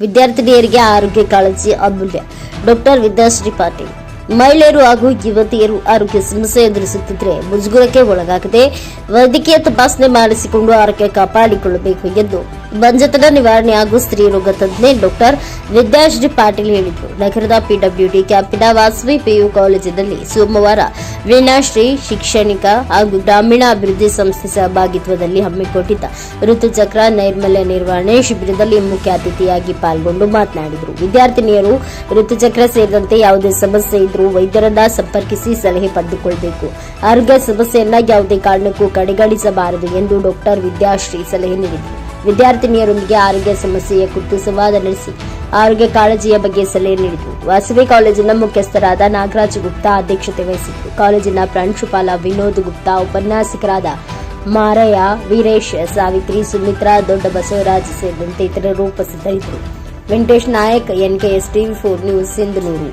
ವಿದ್ಯಾರ್ಥಿನಿಯರಿಗೆ ಆರೋಗ್ಯ ಕಾಳಜಿ ಅಮೂಲ್ಯ. ಡಾಕ್ಟರ್ ವಿದ್ಯಾಶ್ರೀ ಪಾಟೀಲ್. ಮಹಿಳೆಯರು ಹಾಗೂ ಯುವತಿಯರು ಆರೋಗ್ಯ ಸಮಸ್ಯೆ ಎದುರಿಸುತ್ತಿದ್ದರೆ ಮುಜುಗುರಕ್ಕೆ ಒಳಗಾಗದೆ ವೈದ್ಯಕೀಯ ತಪಾಸಣೆ ಮಾಡಿಸಿಕೊಂಡು ಆರೋಗ್ಯ ಕಾಪಾಡಿಕೊಳ್ಳಬೇಕು ಎಂದು ಬಂಜತನ ನಿವಾರಣೆ ಹಾಗೂ ಸ್ತ್ರೀ ರೋಗ ತಜ್ಞೆ ಡಾಕ್ಟರ್ ವಿದ್ಯಾಶ್ರೀ ಪಾಟೀಲ್ ಹೇಳಿದರು. ನಗರದ ಪಿಡಬ್ಲ್ಯೂಡಿ ಕ್ಯಾಂಪಿನ ವಾಸವಿ ಪಿಯು ಕಾಲೇಜಿನಲ್ಲಿ ಸೋಮವಾರ ವೀಣಾಶ್ರೀ ಶಿಕ್ಷಣಿಕ ಹಾಗೂ ಗ್ರಾಮೀಣ ಅಭಿವೃದ್ಧಿ ಸಂಸ್ಥೆ ಸಹಭಾಗಿತ್ವದಲ್ಲಿ ಹಮ್ಮಿಕೊಂಡಿದ್ದ ಋತುಚಕ್ರ ನೈರ್ಮಲ್ಯ ನಿರ್ವಹಣೆ ಶಿಬಿರದಲ್ಲಿ ಮುಖ್ಯ ಅತಿಥಿಯಾಗಿ ಪಾಲ್ಗೊಂಡು ಮಾತನಾಡಿದರು. ವಿದ್ಯಾರ್ಥಿನಿಯರು ಋತುಚಕ್ರ ಸೇರಿದಂತೆ ಯಾವುದೇ ಸಮಸ್ಯೆ ಇದ್ರೂ ವೈದ್ಯರನ್ನ ಸಂಪರ್ಕಿಸಿ ಸಲಹೆ ಪಡೆದುಕೊಳ್ಳಬೇಕು ಆರೋಗ್ಯ ಸಮಸ್ಯೆಯನ್ನ ಯಾವುದೇ ಕಾರಣಕ್ಕೂ ಕಡೆಗಣಿಸಬಾರದು ಎಂದು ಡಾಕ್ಟರ್ ವಿದ್ಯಾಶ್ರೀ ಸಲಹೆ ನೀಡಿದರು. ವಿದ್ಯಾರ್ಥಿನಿಯರೊಂದಿಗೆ ಆರೋಗ್ಯ ಸಮಸ್ಯೆಯ ಕುರಿತು ಸಂವಾದ ನಡೆಸಿ ಆರೋಗ್ಯ ಕಾಳಜಿಯ ಬಗ್ಗೆ ಸಲಹೆ ನೀಡಿದರು. ವಾಸವಿ ಕಾಲೇಜಿನ ಮುಖ್ಯಸ್ಥರಾದ ನಾಗರಾಜ್ ಗುಪ್ತಾ ಅಧ್ಯಕ್ಷತೆ ವಹಿಸಿದ್ದರು. ಕಾಲೇಜಿನ ಪ್ರಾಂಶುಪಾಲ ವಿನೋದ್ ಗುಪ್ತಾ, ಉಪನ್ಯಾಸಕರಾದ ಮಾರಯ್ಯ, ವೀರೇಶ್, ಸಾವಿತ್ರಿ, ಸುಮಿತ್ರಾ ದೊಡ್ಡ ಬಸವರಾಜ್ ಸೇರಿದಂತೆ ಇತರರು ಉಪಸ್ಥಿತರಿದ್ದರು. Venkatesh Nayak, NKS TV four news, Sindhanur.